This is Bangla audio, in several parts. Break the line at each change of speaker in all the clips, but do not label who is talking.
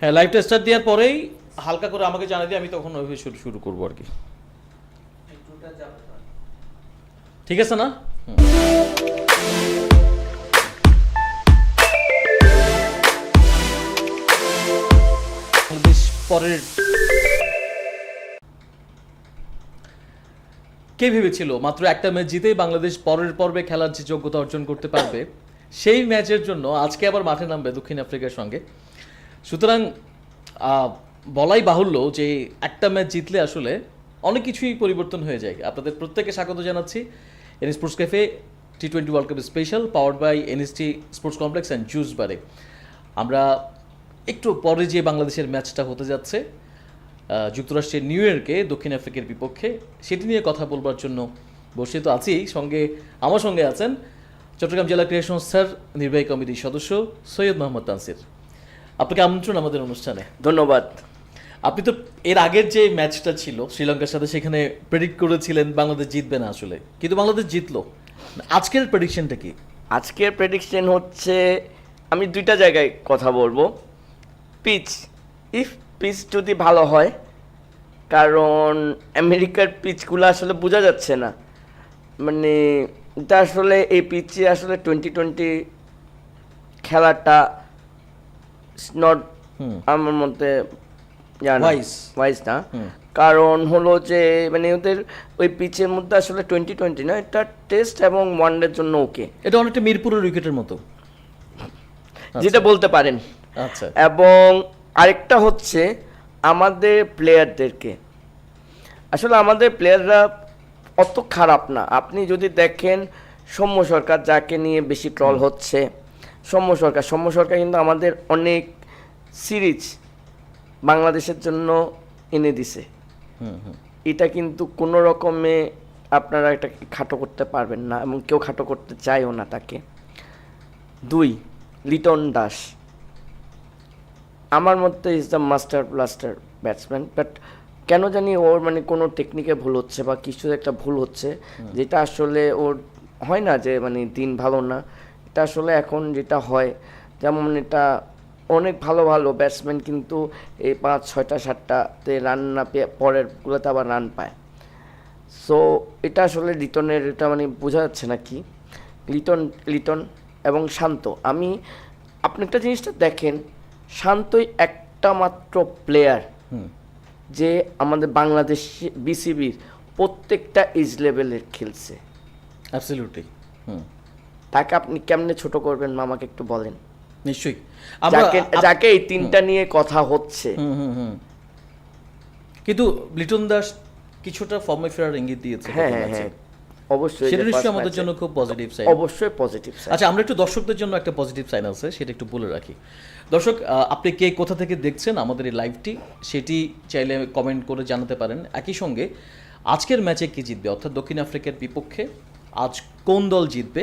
হ্যাঁ লাইভটা স্টার্ট দেওয়ার পরেই হালকা করে আমাকে জানা দিয়ে আমি তখন ওইভাবে শুরু শুরু করব আর কি। ঠিক আছে না? পরের। কে ভেবেছিল মাত্র একটা ম্যাচ জিতেই বাংলাদেশ পরের পর্বে খেলার যে যোগ্যতা অর্জন করতে পারবে, সেই ম্যাচের জন্য আজকে আবার মাঠে নামবে দক্ষিণ আফ্রিকার সঙ্গে। সুতরাং বলাই বাহুল্য যে একটা ম্যাচ জিতলে আসলে অনেক কিছুই পরিবর্তন হয়ে যায়। আপনাদের প্রত্যেকে স্বাগত জানাচ্ছি N sports cafe, T twenty World Cup special powered by NST sports complex and juice বারে আমরা একটু পরে যে বাংলাদেশের ম্যাচটা হতে যাচ্ছে যুক্তরাষ্ট্রের নিউ ইয়র্কে, দক্ষিণ আফ্রিকার বিপক্ষে, সেটি নিয়ে কথা বলবার জন্য বসে তো আছি। সঙ্গে, আমার সঙ্গে আছেন চট্টগ্রাম জেলা ক্রীড়া সংস্থার নির্বাহী কমিটির সদস্য সৈয়দ মোহাম্মদ তানসির। আপনাকে আমন্ত্রণ আমাদের অনুষ্ঠানে।
ধন্যবাদ।
আপনি তো এর আগের যে ম্যাচটা ছিল শ্রীলঙ্কার সাথে সেখানে প্রেডিক্ট করেছিলেন বাংলাদেশ জিতবে না আসলে। কিন্তু বাংলাদেশ জিতলো। আজকের প্রেডিকশনটা কি?
আজকের প্রেডিকশন হচ্ছে আমি দুইটা জায়গায় কথা বলব। পিচ ইফ পিচ যদি ভালো হয় কারণ আমেরিকার পিচগুলো আসলে বোঝা যাচ্ছে না। মানে এটা আসলে এই পিচে আসলে টোয়েন্টি টোয়েন্টি খেলাটা নট আমার মতে ওয়াইজ না। কারণ হলো যে মানে ওদের ওই পিচের মধ্যে আসলে টোয়েন্টি টোয়েন্টি না এটা টেস্ট এবং ওয়ানডের জন্য ওকে
এটা অনেকটা মিরপুরের উইকেটের মতো।
যেটা বলতে পারেন।
আচ্ছা।
এবং আরেকটা হচ্ছে আমাদের প্লেয়ারদেরকে আসলে আমাদের প্লেয়াররা অত খারাপ না। আপনি যদি দেখেন সৌম্য সরকার যাকে নিয়ে বেশি ট্রল হচ্ছে সৌম্য সরকার। সৌম্য সরকার কিন্তু আমাদের অনেক সিরিজ বাংলাদেশের জন্য এনে দিছে। এটা কিন্তু কোনো রকমে আপনারা এটা খাটো করতে পারবেন না এবং কেউ খাটো করতে চায়ও না তাকে। দুই লিটন দাস। আমার মতে is the master blaster batsman but কেন জানি ওর মানে কোনো টেকনিকে ভুল হচ্ছে বা কিছু একটা ভুল হচ্ছে যেটা আসলে ওর হয় না যে মানে দিন ভালো না। এটা আসলে এখন যেটা হয় যেমন এটা অনেক ভালো ভালো ব্যাটসম্যান কিন্তু এই পাঁচ ছয়টা সাতটাতে রান না পেয়ে পরের পরেরগুলোতে আবার রান পায়। সো এটা আসলে লিটনের এটা মানে বোঝা যাচ্ছে না কি? লিটন লিটন এবং শান্ত। আমি আপনি একটা জিনিসটা দেখেন শান্তই একটা মাত্র প্লেয়ার
হুম।
যে আমাদের বাংলাদেশ বিসিবির প্রত্যেকটা এজ লেভেলের খেলছে।
Absolutely hmm.
তাকে আপনি কেমনে ছোট করবেন মামাকে একটু বলেন?
নিশ্চয়ই।
যাকে এই তিনটা নিয়ে কথা হচ্ছে।
কিন্তু লিটন দাস কিছুটা ফর্মে ফেরার ইঙ্গিত দিয়েছে
হ্যাঁ হ্যাঁ হ্যাঁ। অবশ্যই
সেটা নিশ্চয়ই আমাদের জন্য খুব পজিটিভ সাইন
অবশ্যই পজিটিভ
আচ্ছা আমরা একটু দর্শকদের জন্য একটা পজিটিভ সাইন আছে সেটা একটু বলে রাখি। দর্শক আপনি কে কোথা থেকে দেখছেন আমাদের এই লাইভটি সেটি চাইলে কমেন্ট করে জানাতে পারেন। একই সঙ্গে আজকের ম্যাচে কি জিতবে? অর্থাৎ দক্ষিণ আফ্রিকার বিপক্ষে আজ কোন দল জিতবে?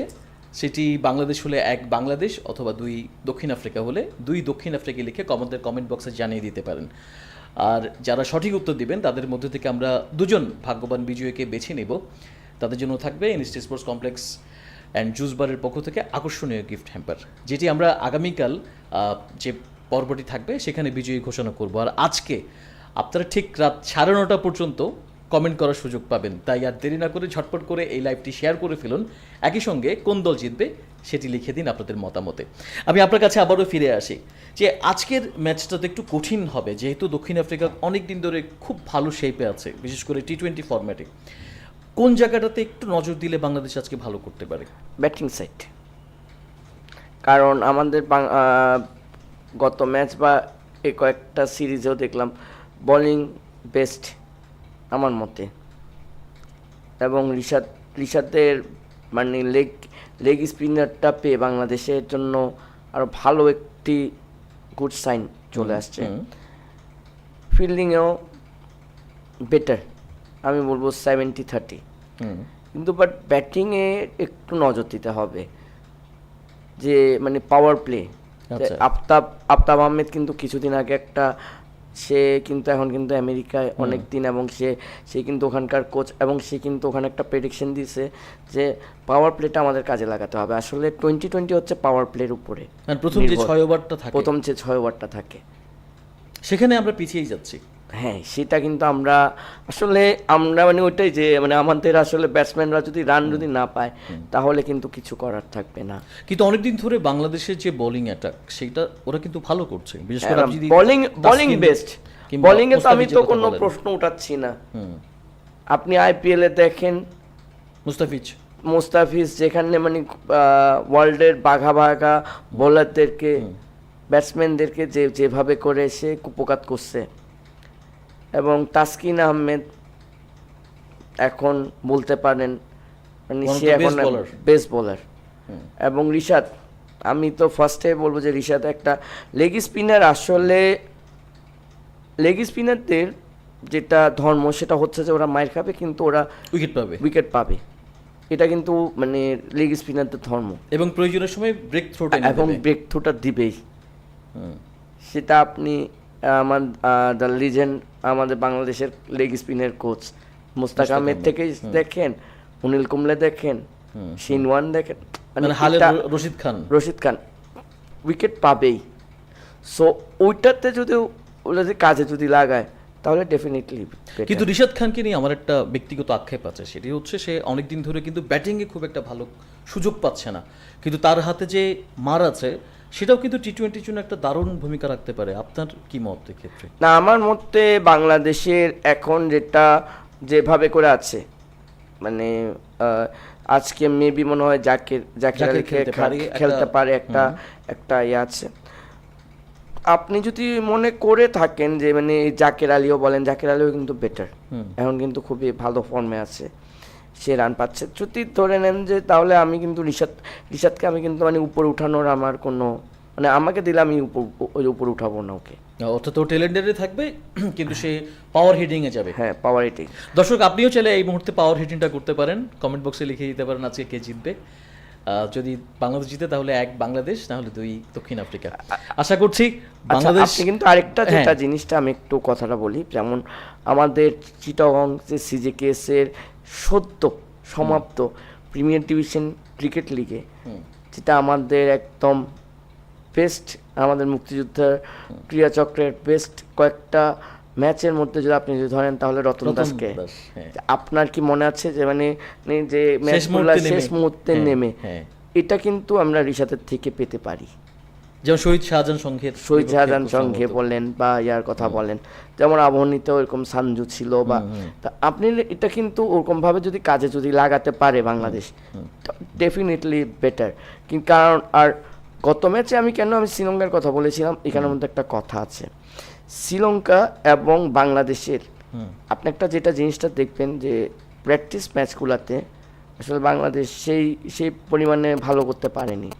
সেটি বাংলাদেশ হলে এক বাংলাদেশ অথবা দুই দক্ষিণ আফ্রিকা হলে দুই দক্ষিণ আফ্রিকা লিখে আমাদের কমেন্ট বক্সে জানিয়ে দিতে পারেন। আর যারা সঠিক উত্তর দিবেন, তাদের মধ্যে থেকে আমরা দুজন ভাগ্যবান বিজয়ীকে বেছে নেব। তাদের জন্য থাকবে ইনস্টি স্পোর্টস কমপ্লেক্স অ্যান্ড জুস বারের পক্ষ থেকে আকর্ষণীয় গিফট হ্যাম্পার যেটি আমরা আগামীকাল যে পর্বটি থাকবে, সেখানে বিজয়ী ঘোষণা করব। আর আজকে, আপনারা ঠিক রাত সাড়ে নটা পর্যন্ত কমেন্ট করার সুযোগ পাবেন। তাই আর দেরি না করে ঝটপট করে এই লাইভটি শেয়ার করে ফেলুন। একই সঙ্গে কোন দল জিতবে সেটি লিখে দিন আপনাদের মতামতে। আমি আপনার কাছে আবারও ফিরে আসি যে আজকের ম্যাচটা তো একটু কঠিন হবে, যেহেতু দক্ষিণ আফ্রিকা অনেক দিন ধরে খুব ভালো শেপে আছে, বিশেষ করে টি টোয়েন্টি ফরম্যাটে কোন জায়গাটাতে একটু নজর দিলে বাংলাদেশ আজকে ভালো করতে পারে?
ব্যাটিং সাইড কারণ আমাদের গত ম্যাচ বা এ কয়েকটা সিরিজেও দেখলাম বোলিং বেস্ট আমার মতে। এবং রিশাদ রিশাদের মানে লেগ লেগ স্পিনারটা পেয়ে বাংলাদেশের জন্য আরও ভালো একটি গুড সাইন চলে আসছে। ফিল্ডিংয়েও বেটার আমি বলব সেভেন্টি থার্টি কিন্তু বাট ব্যাটিংয়ে একটু নজর দিতে হবে। যে মানে পাওয়ার প্লে
আচ্ছা।
আফতাব আফতাব আহমেদ কিন্তু কিছুদিন আগে একটা সে কিন্তু এখন কিন্তু আমেরিকায় অনেক দিন এবং সে সে কিন্তু ওখানকার কোচ এবং সে কিন্তু ওখানে একটা প্রেডিকশন দিয়েছে যে পাওয়ার প্লেটা আমাদের কাজে লাগাতে হবে। আসলে টোয়েন্টি টোয়েন্টি হচ্ছে পাওয়ার প্লের উপরে
আর প্রথম যে ছয় ওভারটা থাকে।
প্রথম যে ছয় ওভারটা থাকে।
সেখানে আমরা পিছিয়েই যাচ্ছি।
হ্যাঁ সেটা কিন্তু আমরা আসলে আমরা মানে ওইটাই যে মানে আমাদের আসলে ব্যাটসম্যানরা যদি রান যদি না পায় তাহলে কিন্তু কিছু করার থাকবে না।
কিন্তু অনেকদিন ধরে বাংলাদেশের যে বোলিং অ্যাটাক সেটা ওরা কিন্তু ভালো করছে। বিশেষ করে আপনি যদি
বোলিং বোলিং বেস্ট বোলিং এ তো আমি তো কোনো প্রশ্ন উঠাচ্ছি না। আপনি আইপিএল এ দেখেন।
মুস্তাফিজ।
মুস্তাফিজ যেখানে মানে ওয়ার্ল্ডের বাঘা বাঘা বোলারদেরকে ব্যাটসম্যানদেরকে যে যেভাবে করে সে কুপকাত করছে। এবং তাসকিন আহমেদ এখন বলতে পারেন মানে সে এখন বেস্ট বোলার এবং রিশাদ আমি তো ফার্স্টে বলব যে রিশাদ একটা লেগ স্পিনার আসলে লেগ স্পিনারদের যেটা ধর্ম সেটা হচ্ছে যে ওরা মার খাবে কিন্তু ওরা
উইকেট পাবে।
উইকেট পাবে। এটা কিন্তু মানে লেগ স্পিনারদের ধর্ম।
এবং প্রয়োজনের সময় ব্রেক থ্রোটা
এবং ব্রেক থ্রোটা দিবেই। সেটা আপনি আমার দ্য লিজেন্ড আমাদের বাংলাদেশের লেগ স্পিনের কোচ মুস্তাক আহমেদ থেকে দেখেন অনিল কুমলে দেখেন শিনওয়ান দেখেন মানে
মানে রশিদ খান।
রশিদ খান উইকেট পাবেই। সো ওইটাতে যদি ও যদি কাজে যদি লাগায় তাহলে ডেফিনেটলি
কিন্তু রিশাদ খানকে নিয়ে আমার একটা ব্যক্তিগত আক্ষেপ আছে সেটি হচ্ছে সে অনেকদিন ধরে কিন্তু ব্যাটিংয়ে খুব একটা ভালো সুযোগ পাচ্ছে না। কিন্তু তার হাতে যে মার আছে সেটাও কিন্তু টি টোয়েন্টির জন্য একটা দারুণ ভূমিকা রাখতে পারে। আপনার কি মত ক্ষেত্রে
না আমার মতে বাংলাদেশের এখন যেটা যেভাবে করে আছে মানে আজকে মেবি মনে হয় জাকির জাকির
খেলতে পারে, একটা-
খেলতে পারে একটা একটা ইয়ে আছে। আপনি যদি মনে করে থাকেন যে মানে জাকির আলীও বলেন জাকের আলীও কিন্তু বেটার এখন কিন্তু খুবই ভালো ফর্মে আছে। সে রান পাচ্ছে। যদি ধরে নেন যে তাহলে আমি কিন্তু ঋষাদ ঋষাদকে আমি কিন্তু মানে উপরে উঠানোর আমার কোনো মানে আমাকে দিলে আমি উপর ওই উপরে উঠাবো না ওকে।
অর্থাৎ ও টেলেন্ডারে থাকবে কিন্তু সে পাওয়ার হিটিংয়ে যাবে।
হ্যাঁ পাওয়ার হিডিং
দর্শক আপনিও চাইলে এই মুহূর্তে পাওয়ার হিটিংটা করতে পারেন। কমেন্ট বক্সে লিখে দিতে পারেন আজকে কে জিতবে। যদি বাংলাদেশ জিতে তাহলে এক বাংলাদেশ না হলে দুই দক্ষিণ আফ্রিকা। আশা করছি
আচ্ছা,
বাংলাদেশ
কিন্তু আরেকটা যেটা
হ্যাঁ।
জিনিসটা আমি একটু কথাটা বলি যেমন আমাদের চিটাগং যে সিজেকেএস এর সদ্য সমাপ্ত প্রিমিয়ার ডিভিশন ক্রিকেট লিগে যেটা আমাদের একদম বেস্ট আমাদের মুক্তিযোদ্ধার ক্রীড়াচক্রের বেস্ট কয়েকটা ম্যাচের মধ্যে যদি আপনি যদি ধরেন তাহলে রতন দাসকে।
হ্যাঁ।
আপনার কি মনে আছে যে মানে যে
শেষ
ম্যাচগুলো। শেষ মুহূর্তে
হ্যাঁ,
নেমে
হ্যাঁ।
এটা কিন্তু আমরা রিশাতের থেকে পেতে পারি।
যেমন শহীদ শাহজাহান সংঘের
শহীদ শাহজাহান
খুব
সঙ্গে বলেন বা ইয়ার কথা বলেন যেমন আবহনীতে ওরকম সানজু ছিল বা তা আপনি এটা কিন্তু ওরকম ভাবে যদি কাজে যদি লাগাতে পারে বাংলাদেশ ডেফিনেটলি বেটার কারণ আর গত ম্যাচে আমি কেন আমি শ্রীলঙ্কার কথা বলেছিলাম এখানের মধ্যে একটা কথা আছে। শ্রীলঙ্কা এবং বাংলাদেশের। আপনি একটা যেটা জিনিসটা দেখবেন যে প্র্যাকটিস ম্যাচগুলোতে আসলে বাংলাদেশ সেই সেই পরিমাণে ভালো করতে পারেনি।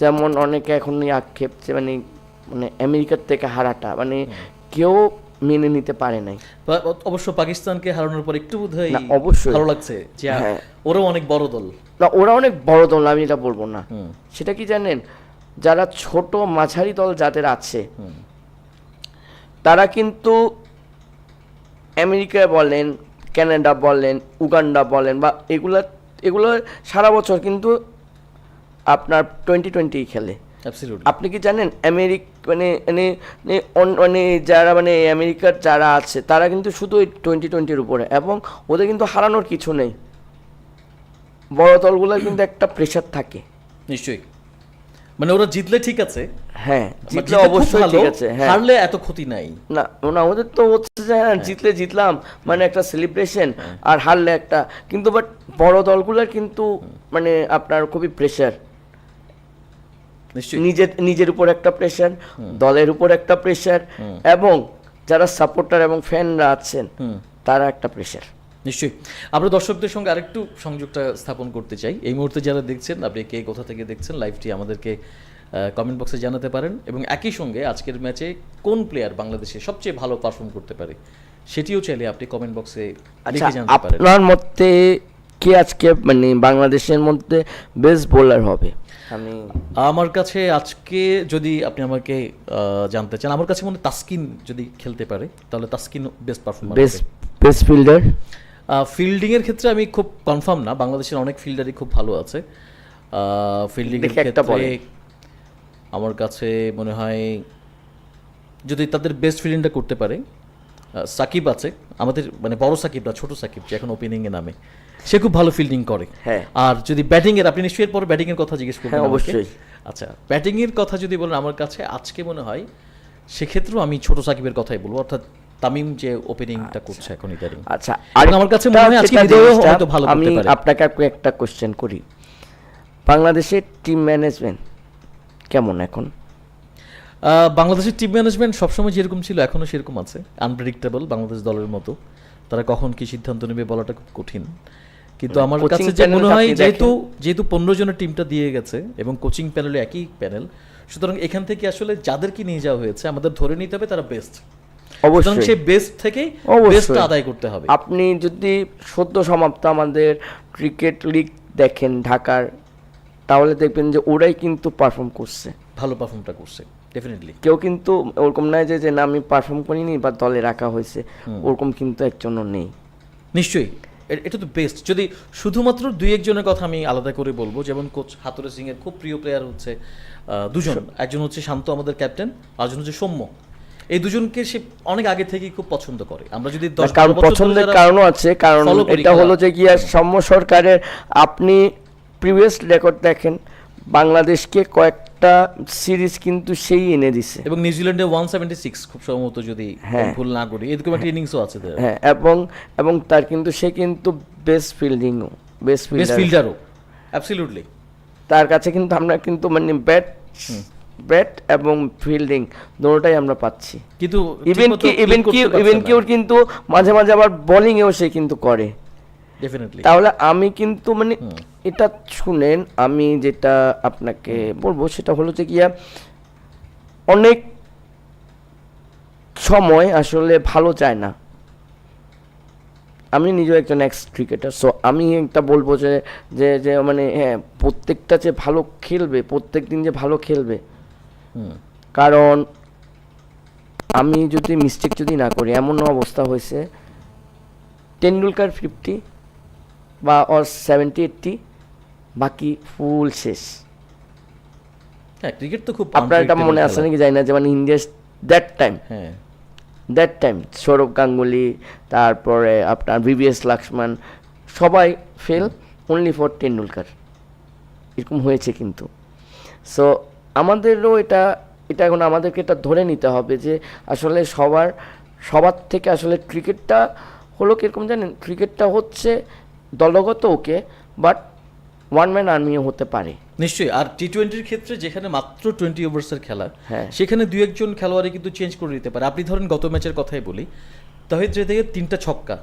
যেমন অনেকে এখন আক্ষেপ যে মানে মানে আমেরিকার থেকে হারাটা মানে কেউ মেনে নিতে পারে নাই।
অবশ্য পাকিস্তানকে হারানোর পর একটু বোধহয়
অবশ্যই।
ভালো লাগছে যে
হ্যাঁ।
ওরাও অনেক বড় দল।
না ওরা অনেক বড় দল আমি এটা বলব না। সেটা কি জানেন? যারা ছোট মাঝারি দল যাদের আছে তারা কিন্তু আমেরিকা বলেন কানাডা বলেন উগান্ডা বলেন বা এগুলা এগুলো সারা বছর কিন্তু আপনার টোয়েন্টি টোয়েন্টি খেলে। আপনি কি জানেন আমেরিক মানে মানে মানে মানে যারা মানে আমেরিকার যারা আছে তারা কিন্তু শুধু ওই টোয়েন্টি টোয়েন্টির উপরে এবং ওদের কিন্তু হারানোর কিছু নেই। বড় দলগুলোর কিন্তু একটা প্রেশার থাকে।
নিশ্চয়ই। মানে ওরা জিতলে ঠিক আছে
হ্যাঁ জিতলে অবশ্যই ঠিক আছে হ্যাঁ।
হারলে এত ক্ষতি নাই।
না না ওদের তো হচ্ছে যে হ্যাঁ জিতলে জিতলাম মানে একটা সেলিব্রেশন আর হারলে একটা কিন্তু বাট বড় দলগুলোর কিন্তু মানে আপনার খুবই প্রেশার
নিশ্চয়ই।
নিজের নিজের উপর একটা প্রেশার দলের উপর একটা প্রেশার এবং যারা সাপোর্টার এবং ফ্যানরা আছেন তারা একটা প্রেশার
নিশ্চয়ই। আমরা দর্শকদের সঙ্গে আরেকটু সংযোগটা স্থাপন করতে চাই। এই মুহূর্তে যারা দেখছেন আপনি কে কোথা থেকে দেখছেন লাইভটি আমাদেরকে কমেন্ট বক্সে জানাতে পারেন। এবং একই সঙ্গে আজকের ম্যাচে কোন প্লেয়ার বাংলাদেশে সবচেয়ে ভালো পারফর্ম করতে পারে সেটিও চাইলে আপনি কমেন্ট বক্সে
আচ্ছা
লিখে জানাতে পারেন।
আপনার মতে কে আজকে মানে বাংলাদেশের মধ্যে বেস্ট বোলার হবে? আমি
আমার কাছে আজকে যদি আপনি আমাকে জানতে চান আমার কাছে মনে হয় তাসকিন যদি খেলতে পারে তাহলে Taskin best performance
best best fielder
fielding এর ক্ষেত্রে আমি খুব কনফার্ম না। বাংলাদেশের অনেক ফিল্ডারই খুব ভালো আছে। ফিল্ডিং এর ক্ষেত্রে আমার কাছে মনে হয় যদি তাদের বেস্ট ফিল্ডিংটা করতে পারে সাকিব আছে। আমাদের মানে বড় সাকিব না ছোট সাকিব যে এখন ওপেনিংয়ে নামে। সে খুব ভালো ফিল্ডিং করে।
হ্যাঁ।
আর যদি ব্যাটিং এর আপনি নিশ্চয়ই এরপর ব্যাটিং এর কথা জিজ্ঞেস করবেন
হ্যাঁ, অবশ্যই।
আচ্ছা ব্যাটিং এর কথা যদি বলেন আমার কাছে আজকে মনে হয় সেক্ষেত্রেও আমি ছোট সাকিবের কথাই বলব। অর্থাৎ তামিম যে ওপেনিংটা করছে এখন ইদারিং
আচ্ছা।
এবং আমার কাছে মনে হয় আজকে হৃদয়ও হয়তো ভালো করতে
আমি। আপনাকে একটা কোশ্চেন করি। বাংলাদেশের টিম ম্যানেজমেন্ট কেমন এখন?
বাংলাদেশের টিম ম্যানেজমেন্ট সবসময় যেরকম ছিল এখনও সেরকম আছে। আনপ্রেডিক্টেবল বাংলাদেশ দলের মতো। তারা কখন কি সিদ্ধান্ত নেবে বলাটা খুব কঠিন। কিন্তু আমার কাছে যে মনে হয় যেহেতু যেহেতু পনেরো জনের টিমটা দিয়ে গেছে এবং কোচিং প্যানেলে একই প্যানেল সুতরাং এখান থেকে আসলে যাদেরকে নিয়ে যাওয়া হয়েছে আমাদের ধরে নিতে হবে তারা বেস্ট
অবশ্যই।
সেই বেস্ট থেকেই। বেস্টটা আদায় করতে হবে।
আপনি যদি সদ্য সমাপ্ত আমাদের ক্রিকেট লিগ দেখেন ঢাকার তাহলে দেখবেন যে ওরাই কিন্তু পারফর্ম করছে।
ভালো পারফর্মটা করছে ডেফিনেটলি
কেউ কিন্তু ওরকম নয় যে যে না আমি পারফর্ম করিনি বা দলে রাখা হয়েছে ওরকম কিন্তু একজনও নেই।
নিশ্চয়ই। এটা তো বেস্ট যদি শুধুমাত্র দুই একজনের কথা আমি আলাদা করে বলব যেমন কোচ হাতুরে সিং এর খুব প্রিয় প্লেয়ার হচ্ছে দুজন। একজন হচ্ছে শান্ত আমাদের ক্যাপ্টেন আরেকজন হচ্ছে সৌম্য। এই দুজনকে সে অনেক আগে থেকেই খুব পছন্দ করে। আমরা যদি
কারণ পছন্দের কারণও আছে কারণ এটা হলো যে গিয়া সৌম্য সরকারের আপনি প্রিভিয়াস রেকর্ড দেখেন বাংলাদেশকে কয়েকটা সিরিজ কিন্তু সেই এনে দিছে।
এবং নিউজিল্যান্ডে ওয়ান সেভেন্টি সিক্স খুব সম্ভবত যদি
হ্যাঁ।
ভুল না করি এরকম একটা ইনিংসও আছে
হ্যাঁ এবং এবং তার কিন্তু সে কিন্তু বেস্ট ফিল্ডিংও বেস্ট
ফিল্ডারও অ্যাবসলিউটলি
তার কাছে কিন্তু আমরা কিন্তু মানে ব্যাট ব্যাট এবং ফিল্ডিং দুটোটাই আমরা পাচ্ছি।
কিন্তু
ইভেন কি ইভেন কি ইভেন কি ওর কিন্তু মাঝে মাঝে আবার বোলিংয়েও সে কিন্তু করে।
ডেফিনেটলি
তাহলে আমি কিন্তু মানে এটা শুনেন আমি যেটা আপনাকে বলব সেটা হলো যে গিয়া অনেক সময় আসলে ভালো যায় না। আমি নিজেও একজন এক্স ক্রিকেটার সো আমি একটা বলব যে যে যে মানে হ্যাঁ প্রত্যেকটা যে ভালো খেলবে প্রত্যেক দিন যে ভালো খেলবে কারণ আমি যদি মিস্টেক যদি না করি এমন অবস্থা হয়েছে টেন্ডুলকার ফিফটি বা অর সেভেন্টি এইটটি বাকি ফুল শেষ।
হ্যাঁ ক্রিকেট তো খুব
আপনার এটা মনে আছে নাকি? জানি না যে মানে ইন্ডিয়া দ্যাট টাইম
হ্যাঁ।
দ্যাট টাইম সৌরভ গাঙ্গুলি তারপরে আপনার ভিভিএস লক্ষ্মণ সবাই ফেল অনলি ফর টেন্ডুলকার এরকম হয়েছে কিন্তু। সো আমাদেরও এটা এটা এখন আমাদেরকে এটা ধরে নিতে হবে যে আসলে সবার সবার থেকে আসলে ক্রিকেটটা হলো কীরকম জানেন? ক্রিকেটটা হচ্ছে দলগত ওকে বাট ওয়ান ম্যান আর্মিও হতে পারে।
নিশ্চয়ই। আর টি টোয়েন্টির ক্ষেত্রে যেখানে মাত্র টোয়েন্টি ওভার্সের খেলা
হ্যাঁ।
সেখানে দু একজন খেলোয়াড়ই কিন্তু চেঞ্জ করে দিতে পারে। আপনি ধরেন গত ম্যাচের কথাই বলি তাহিদ তিনটা ছক্কা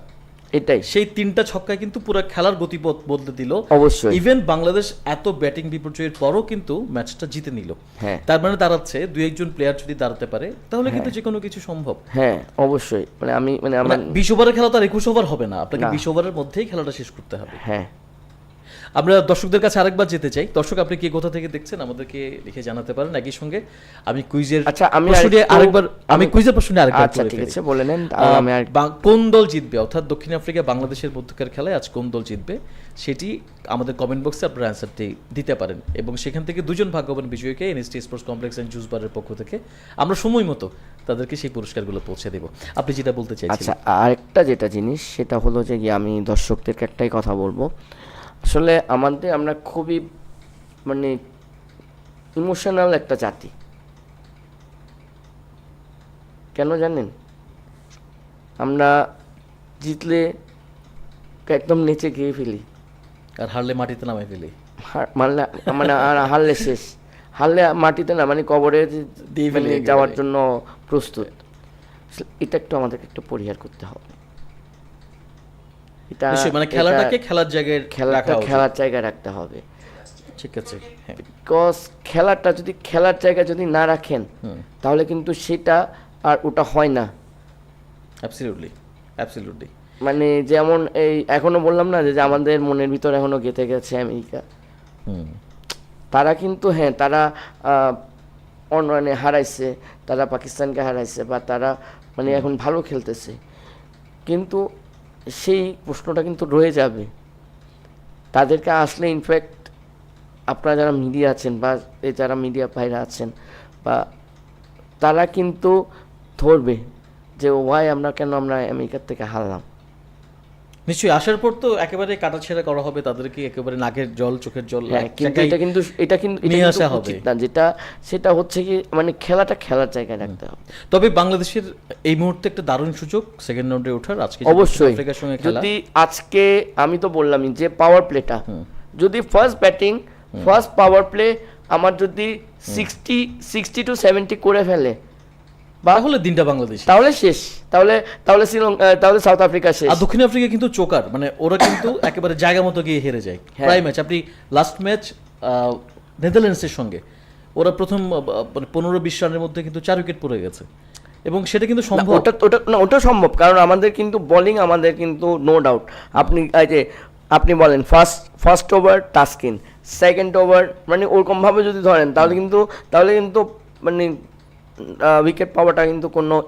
এটাই।
সেই তিনটা ছক্কায় কিন্তু পুরো খেলার গতিপথ বদলে দিল।
অবশ্যই।
ইভেন বাংলাদেশ এত ব্যাটিং বিপর্যয়ের পরও কিন্তু ম্যাচটা জিতে নিল।
হ্যাঁ।
তার মানে দাঁড়াচ্ছে দুই একজন প্লেয়ার যদি দাঁড়াতে পারে তাহলে কিন্তু যে কোনো কিছু সম্ভব।
হ্যাঁ অবশ্যই। মানে আমি মানে
মানে
আমার
বিশ ওভারের খেলা তো আর একুশ ওভার হবে না। আপনাকে। বিশ ওভারের মধ্যেই খেলাটা শেষ করতে হবে।
হ্যাঁ।
আমরা দর্শকদের কাছে আরেকবার যেতে চাই। দর্শক আপনি কি কোথা থেকে দেখছেন? আমাদেরকে লিখে জানাতে পারেন একই সঙ্গে। আমি কুইজের
আচ্ছা, আমি
আরেকবার আমি কুইজের প্রশ্নটি আরেকবার
আচ্ছা ঠিক আছে বলে নেন আমি
কোন দল জিতবে? অর্থাৎ দক্ষিণ আফ্রিকা বাংলাদেশের মধ্যকার খেলায় আজ কোন দল জিতবে? সেটি আমাদের কমেন্ট বক্সে আপনারা অ্যান্সারটি দিতে পারেন। এবং সেখান থেকে দুজন ভাগ্যবান বিজয়ীকে NST sports complex and juice বারের পক্ষ থেকে আমরা সময় মতো তাদেরকে সেই পুরস্কারগুলো পৌঁছে দেব। আপনি যেটা বলতে চাইছেন
আচ্ছা আরেকটা যেটা জিনিস সেটা হলো যে আমি দর্শকদেরকে একটাই কথা বলব। আসলে আমাদের আমরা খুবই মানে ইমোশনাল একটা জাতি। কেন জানেন? আমরা জিতলে একদম নিচে গিয়ে ফেলি।
আর হারলে মাটিতে নামাই ফেলি।
মারলে মানে আর হারলে শেষ। হারলে মাটিতে না মানে কবরে
দিয়ে ফেলি
মানে যাওয়ার জন্য প্রস্তুত। এটা একটু আমাদেরকে একটু পরিহার করতে হবে। এটা
মানে খেলাটাকে খেলার জায়গায়
খেলাটা খেলার জায়গায় রাখতে হবে।
ঠিক আছে হ্যাঁ।
বিকজ খেলাটা যদি খেলার জায়গায় যদি না রাখেন তাহলে কিন্তু সেটা আর ওটা হয় না।
অ্যাবসলিউটলি অ্যাবসলিউটলি
মানে যেমন এই এখনও বললাম না যে আমাদের মনের ভিতর এখনও গেঁথে গেছে আমেরিকা। তারা কিন্তু হ্যাঁ তারা মানে হারাইছে তারা পাকিস্তানকে হারাইছে বা তারা মানে এখন ভালো খেলতেছে। কিন্তু সেই প্রশ্নটা কিন্তু রয়ে যাবে। তাদেরকে আসলে ইনফ্যাক্ট আপনারা যারা মিডিয়া আছেন বা যারা মিডিয়া বাইরে আছেন বা তারা কিন্তু ধরবে যে, ওয়াই, আমরা কেন আমরা আমেরিকার থেকে হারলাম?
নিশ্চয়ই আসার পর তো একেবারে কাটাছেড়া করা হবে তাদেরকে একেবারে নাকের জল চোখের জল
হ্যাঁ কিন্তু এটা কিন্তু এটা কিন্তু
নিয়ে আসা হবে।
না। যেটা সেটা হচ্ছে কি মানে খেলাটা খেলার জায়গায় রাখতে হবে।
তবে বাংলাদেশের এই মুহূর্তে একটা দারুণ সুযোগ সেকেন্ড রাউন্ডে ওঠার আজকে
অবশ্যই।
আফ্রিকার সঙ্গে খেলা।
যদি আজকে আমি তো বললামই যে পাওয়ার প্লেটা যদি first batting first power play আমার যদি সিক্সটি সিক্সটি টু সেভেন্টি করে ফেলে
তাহলে দিনটা বাংলাদেশ।
তাহলে শেষ। তাহলে তাহলে শ্রীলঙ্কা তাহলে সাউথ আফ্রিকা শেষ।
আর দক্ষিণ আফ্রিকা কিন্তু চোকার মানে ওরা কিন্তু একেবারে জায়গা মতো গিয়ে হেরে যায়।
হ্যাঁ।
প্রায় ম্যাচ। আপনি লাস্ট ম্যাচ নেদারল্যান্ডসের সঙ্গে ওরা প্রথম মানে পনেরো বিশ রানের মধ্যে কিন্তু চার উইকেট পড়ে গেছে। এবং সেটা কিন্তু সম্ভব।
ওটা ওটা না ওটা সম্ভব কারণ আমাদের কিন্তু বোলিং আমাদের কিন্তু নো ডাউট আপনি এই যে আপনি বলেন first first over Taskin second over মানে ওরকম ভাবে যদি ধরেন তাহলে কিন্তু তাহলে কিন্তু মানে উইকেট পাওয়াটা কিন্তু কোনো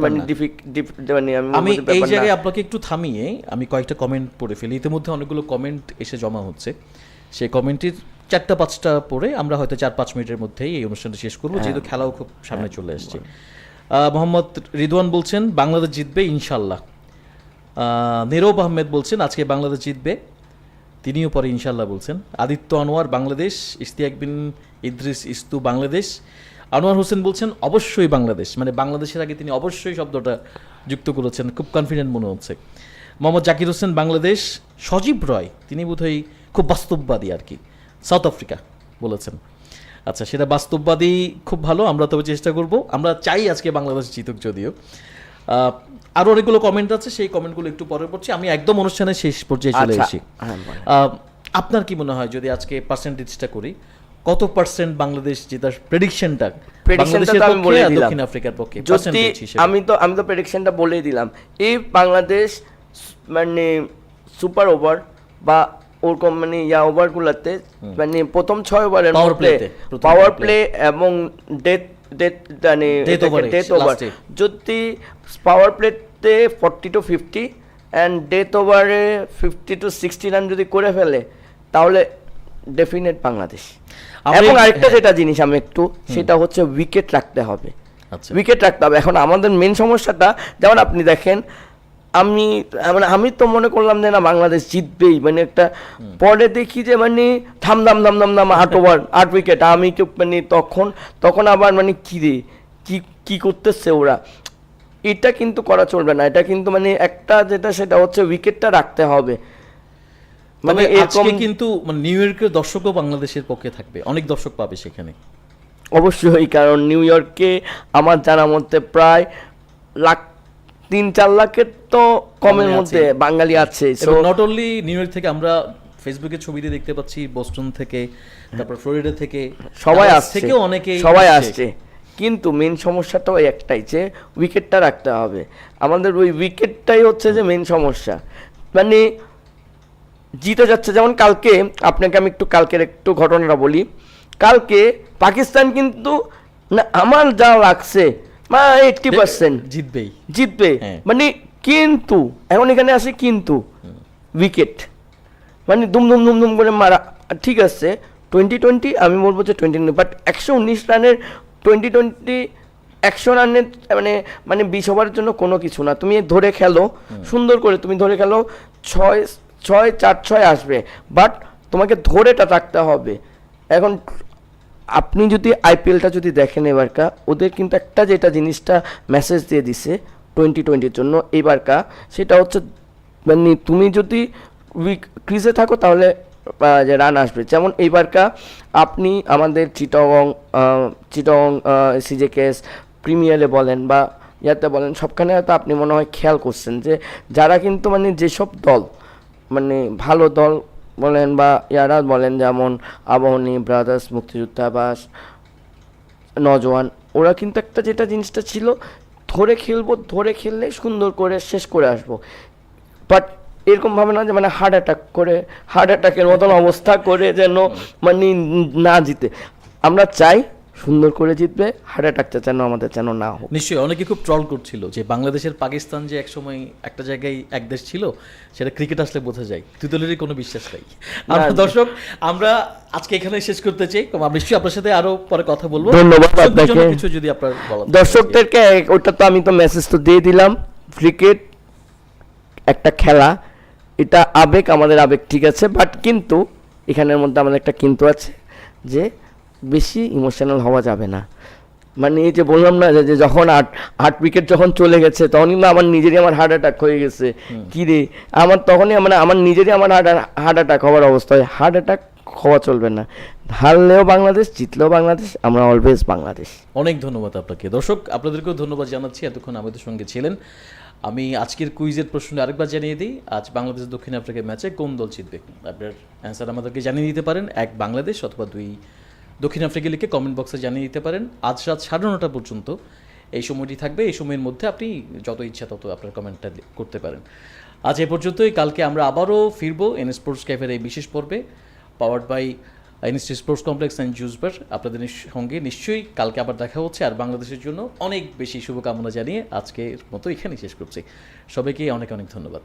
মানে মানে আমি
এই জায়গায় আপনাকে একটু থামিয়ে আমি কয়েকটা কমেন্ট পড়ে ফেলি। ইতিমধ্যে অনেকগুলো কমেন্ট এসে জমা হচ্ছে। সেই কমেন্টের চারটা পাঁচটা পড়ে আমরা হয়তো চার পাঁচ মিনিটের মধ্যেই এই অনুষ্ঠানটা শেষ করব। যেহেতু খেলাও খুব সামনে চলে আসছে। মোহাম্মদ রিদওয়ান বলছেন বাংলাদেশ জিতবে ইনশাল্লাহ। আহ, নীরব আহমেদ বলছেন আজকে বাংলাদেশ জিতবে। তিনিও পরে ইনশাল্লাহ বলছেন আদিত্য আনোয়ার বাংলাদেশ। ইশতিয়াক বিন ইদ্রিস ইস্তু বাংলাদেশ। আনোয়ার হোসেন বলছেন অবশ্যই বাংলাদেশ। মানে বাংলাদেশের আগে তিনি অবশ্যই শব্দটা যুক্ত করেছেন খুব কনফিডেন্ট মনে হচ্ছে। মোহাম্মদ জাকির হোসেন বাংলাদেশ। সজীব রয় তিনি বোধহয় খুব বাস্তববাদী আর কি। সাউথ আফ্রিকা বলেছেন। আচ্ছা সেটা বাস্তববাদী খুব ভালো আমরা তবে চেষ্টা করব। আমরা চাই আজকে বাংলাদেশ জিতুক যদিও। আহ, আরও অনেকগুলো কমেন্ট আছে সেই কমেন্টগুলো একটু পরে পড়ছি। আমি একদম অনুষ্ঠানের শেষ পর্যায়ে চলে
আচ্ছা,
এসেছি।
হ্যাঁ,
আপনার কি মনে হয় যদি আজকে পার্সেন্টেজটা করি? কত পার্সেন্ট বাংলাদেশ জেতার প্রেডিকশনটা
Prediction টা তো আমি বলে দিলাম।
দক্ষিণ আফ্রিকার পক্ষে
যদি আমি তো আমি তো প্রেডিকশনটা বলেই দিলাম। এই বাংলাদেশ মানে সুপার ওভার বা ওরকম মানে ইয়া ওভারগুলোতে মানে প্রথম ছয় ওভারের মধ্যে পাওয়ার প্লে এবং ডেথ ডেথ মানে ডেথ ওভার। যদি পাওয়ার প্লেতে forty two fifty and death ওভারে ফিফটি টু সিক্সটি রান যদি করে ফেলে তাহলে ডেফিনেট বাংলাদেশ এবং আরেকটা
হ্যাঁ।
যেটা জিনিস আমি একটু সেটা হচ্ছে উইকেট রাখতে হবে।
আচ্ছা।
উইকেট রাখতে হবে। এখন আমাদের মেন সমস্যাটা যেমন আপনি দেখেন আমি মানে আমি তো মনে করলাম যে না বাংলাদেশ জিতবেই। মানে একটা পরে দেখি যে মানে থাম দাম দাম দাম দাম আট ওভার আট উইকেট আমি তো মানে তখন তখন আবার মানে কী রে কী কী করতেছে ওরা? এটা কিন্তু করা চলবে না। এটা কিন্তু মানে একটা যেটা সেটা হচ্ছে উইকেটটা রাখতে হবে।
মানে
মানে
আজকে কিন্তু মানে নিউ ইয়র্কের দর্শকও বাংলাদেশের পক্ষে থাকবে। অনেক দর্শক পাবে সেখানে।
অবশ্যই কারণ নিউ ইয়র্কে আমার জানা মতে প্রায় লাখ তিন চার লাখের তো কমের মধ্যে বাঙালি আছে।
নট অনলি নিউ ইয়র্ক থেকে আমরা ফেসবুকে ছবিতে দেখতে পাচ্ছি বোস্টন থেকে তারপর ফ্লোরিডা থেকে
সবাই আসছে।
থেকেও অনেকেই
সবাই আসছে। কিন্তু মেন সমস্যাটা ওই একটাই যে উইকেটটা রাখতে হবে। আমাদের ওই উইকেটটাই হচ্ছে যে মেন সমস্যা। মানে জিতে যাচ্ছে। যেমন কালকে আপনাকে আমি একটু কালকের একটু ঘটনাটা বলি। কালকে পাকিস্তান কিন্তু না আমার যা লাগছে মা এইটটি পার্সেন্ট
জিতবেই
জিতবে।
হ্যাঁ।
মানে কিন্তু এখন এখানে আসে কিন্তু উইকেট মানে দুম দুম দুম দুম করে মারা। ঠিক আছে টোয়েন্টি টোয়েন্টি আমি বলব যে টোয়েন্টি বাট একশো উনিশ রানের টোয়েন্টি টোয়েন্টি একশো রানের মানে মানে বিশ ওভারের জন্য কোনো কিছু না। তুমি ধরে খেলো সুন্দর করে তুমি ধরে খেলো ছয় ছয়, চার, ছয় আসবে। বাট তোমাকে ধরেটা রাখতে হবে। এখন আপনি যদি আইপিএলটা যদি দেখেন এবারকা, ওদের কিন্তু একটা যেটা জিনিসটা মেসেজ দিয়ে দিছে টোয়েন্টি টোয়েন্টির জন্য এবারকা, সেটা হচ্ছে মানে তুমি যদি উইক ক্রিজে থাকো তাহলে যে রান আসবে। যেমন এইবারকা আপনি আমাদের চিটগং চিটগং সিজেকেস প্রিমিয়ারে বলেন বা ইয়াতে বলেন, সবখানে হয়তো আপনি মনে হয় খেয়াল করছেন যে যারা কিন্তু মানে যেসব দল মানে ভালো দল বলেন বা ইয়ারা বলেন, যেমন আবাহনী ব্রাদার্স মুক্তিযোদ্ধা বা নজওয়ান, ওরা কিন্তু একটা যেটা জিনিসটা ছিল, ধরে খেলব, ধরে খেললে সুন্দর করে শেষ করে আসব। বাট এরকমভাবে না যে মানে হার্ট অ্যাটাক করে হার্ট অ্যাটাকের মতন অবস্থা করে যেন মানে না জিতে। আমরা চাই সুন্দর করে জিতবে হার্ট অ্যাটাকটা যেন আমাদের যেন না হোক।
নিশ্চয়ই অনেকে খুব ট্রল করছিল যে বাংলাদেশের পাকিস্তান যে একসময় একটা জায়গায় এক দেশ ছিল সেটা ক্রিকেট আসলে বোঝা যায়। দুই দলেরই কোনো বিশ্বাস নাই। আমরা দর্শক আমরা আজকে এখানে শেষ করতে চাই। আমরা নিশ্চয়ই আপনার সাথে আরও পরে কথা বলব।
ধন্যবাদ আপনাকে।
কিছু যদি আপনার
দর্শকদেরকে ওটা তো আমি তো মেসেজ তো দিয়ে দিলাম। ক্রিকেট একটা খেলা এটা আবেগ আমাদের আবেগ ঠিক আছে। বাট কিন্তু এখানের মধ্যে আমাদের একটা কিন্তু আছে যে বেশি ইমোশনাল হওয়া যাবে না। মানে এই যে বললাম না যে- যখন আট আট উইকেট যখন চলে গেছে তখন কিন্তু আমার নিজেরই আমার হার্ট অ্যাটাক হয়ে গেছে। কি রে? আমার তখনই মানে আমার নিজেরই আমার হার্ট হার্ট অ্যাটাক হওয়ার অবস্থা। হয় হার্ট অ্যাটাক হওয়া চলবে না। হারলেও বাংলাদেশ জিতলেও বাংলাদেশ আমরা অলওয়েজ বাংলাদেশ।
অনেক ধন্যবাদ আপনাকে। দর্শক আপনাদেরকেও ধন্যবাদ জানাচ্ছি এতক্ষণ আমাদের সঙ্গে ছিলেন। আমি আজকের কুইজের প্রশ্ন আরেকবার জানিয়ে দিই। আজ বাংলাদেশ দক্ষিণ আফ্রিকা ম্যাচে কোন দল জিতবে? আপনার অ্যান্সার আমাদেরকে জানিয়ে দিতে পারেন। এক বাংলাদেশ অথবা দুই দক্ষিণ আফ্রিকা লিখে কমেন্ট বক্সে জানিয়ে দিতে পারেন। আজ রাত সাড়ে নটা পর্যন্ত এই সময়টি থাকবে। এই সময়ের মধ্যে আপনি যত ইচ্ছা তত আপনার কমেন্টটা করতে পারেন। আজ এ পর্যন্তই। কালকে আমরা আবারও ফিরবো এন স্পোর্টস ক্যাফের এই বিশেষ পর্বে powered by institute sports complex and juice bar আপনাদের সঙ্গে নিশ্চয়ই কালকে আবার দেখা হচ্ছে। আর বাংলাদেশের জন্য অনেক বেশি শুভকামনা জানিয়ে আজকের মতো এখানেই শেষ করছি। সবাইকে অনেক অনেক ধন্যবাদ।